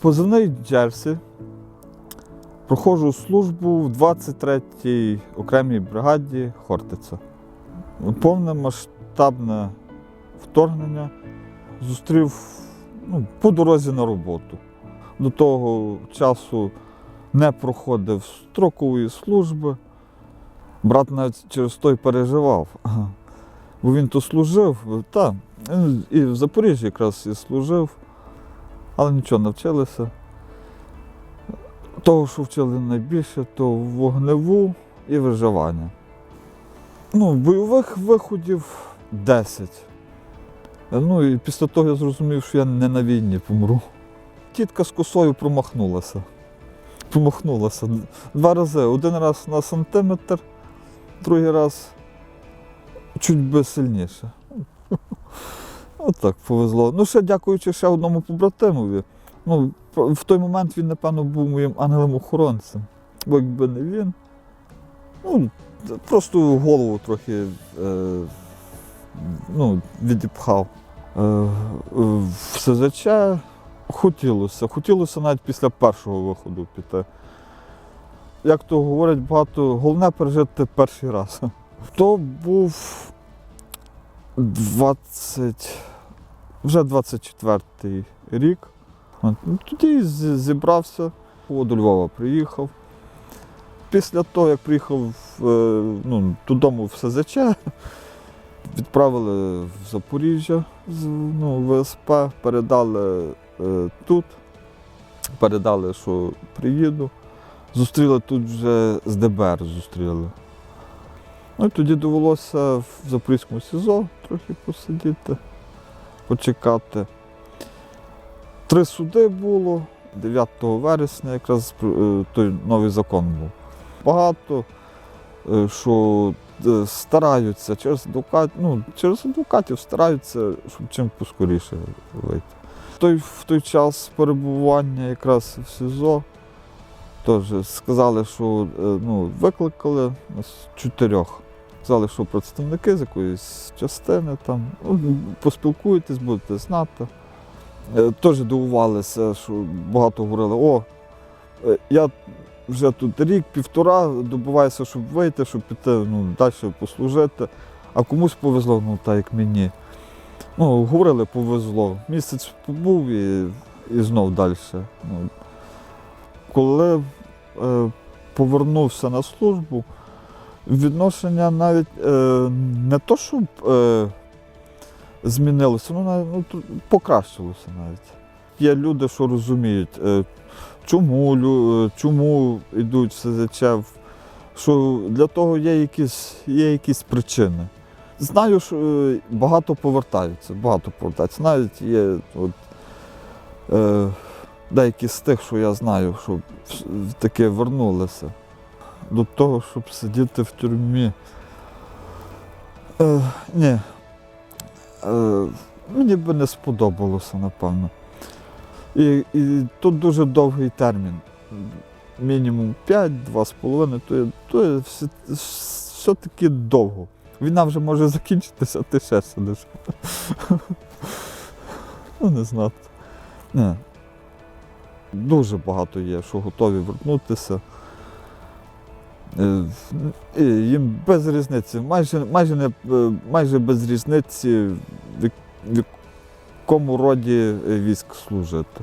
Позивний Джерсі. Проходжу службу в 23-й окремій бригаді Хортиця. Повне масштабне вторгнення зустрів ну, по дорозі на роботу. До того часу не проходив строкової служби. Брат навіть через той переживав. Бо він то служив, та, і в Запоріжжі якраз і служив, але нічого не вчилися. Того, що вчили найбільше, то вогневу і виживання. Ну, бойових виходів 10. Ну і після того я зрозумів, що я не на війні помру. Тітка з косою промахнулася. Промахнулася. Два рази. Один раз на сантиметр, другий раз чуть би сильніше. Отак повезло. Ну, ще дякуючи ще одному побратимові. Ну, в той момент він, напевно, був моїм ангелом-охоронцем. Бо якби не він, ну, просто голову трохи е, ну, відіпхав. Е, в СЗЧ хотілося. Хотілося навіть після першого виходу піти. Як то говорять багато, головне пережити перший раз. То був 20, вже 24-й рік. Ну, Тоді зібрався, о, до Львова приїхав. Після того, як приїхав е, ну, додому в СЗЧ, відправили в Запоріжжя з- ну, ВСП, передали е, тут, передали, що приїду. Зустріли тут вже з ДБР зустріли. Ну і тоді довелося в Запорізькому СІЗО трохи посидіти, почекати. Три суди було. 9 вересня якраз е, той новий закон був. Багато е, що е, стараються через адвокатів, ну, через адвокатів стараються, щоб чим поскоріше вийти. Той, в той час перебування якраз в СІЗО теж сказали, що ну, викликали нас чотирьох. Сказали, що представники з якоїсь частини там, ну, поспілкуєтесь, будете знати. Е, Теж дивувалися, що багато говорили, о, е, я вже тут рік-півтора добиваюся, щоб вийти, щоб піти ну, далі послужити. А комусь повезло, ну так як мені. Ну, говорили, повезло. Місяць побув і, і знов далі. Ну, коли е, повернувся на службу, відношення навіть е, не то, щоб е, змінилося, ну, навіть, ну покращилося навіть. Є люди, що розуміють, е, чому, лю- е, чому йдуть СЗЧ, що для того є якісь, є якісь причини. Знаю, що е, багато повертаються, багато повертаються. Навіть є от, е, деякі з тих, що я знаю, що таке вернулися до того, щоб сидіти в тюрмі. Е, ні. Е, мені би не сподобалося, напевно. І, і тут дуже довгий термін. Мінімум 5-2,5, то, то є все, все-таки довго. Війна вже може закінчитися, а ти ще сидиш. Ну, не знати. Ні. Дуже багато є, що готові вернутися. Е, і Їм без різниці, майже, майже, не, е, майже без різниці, в якому роді е, військ служити.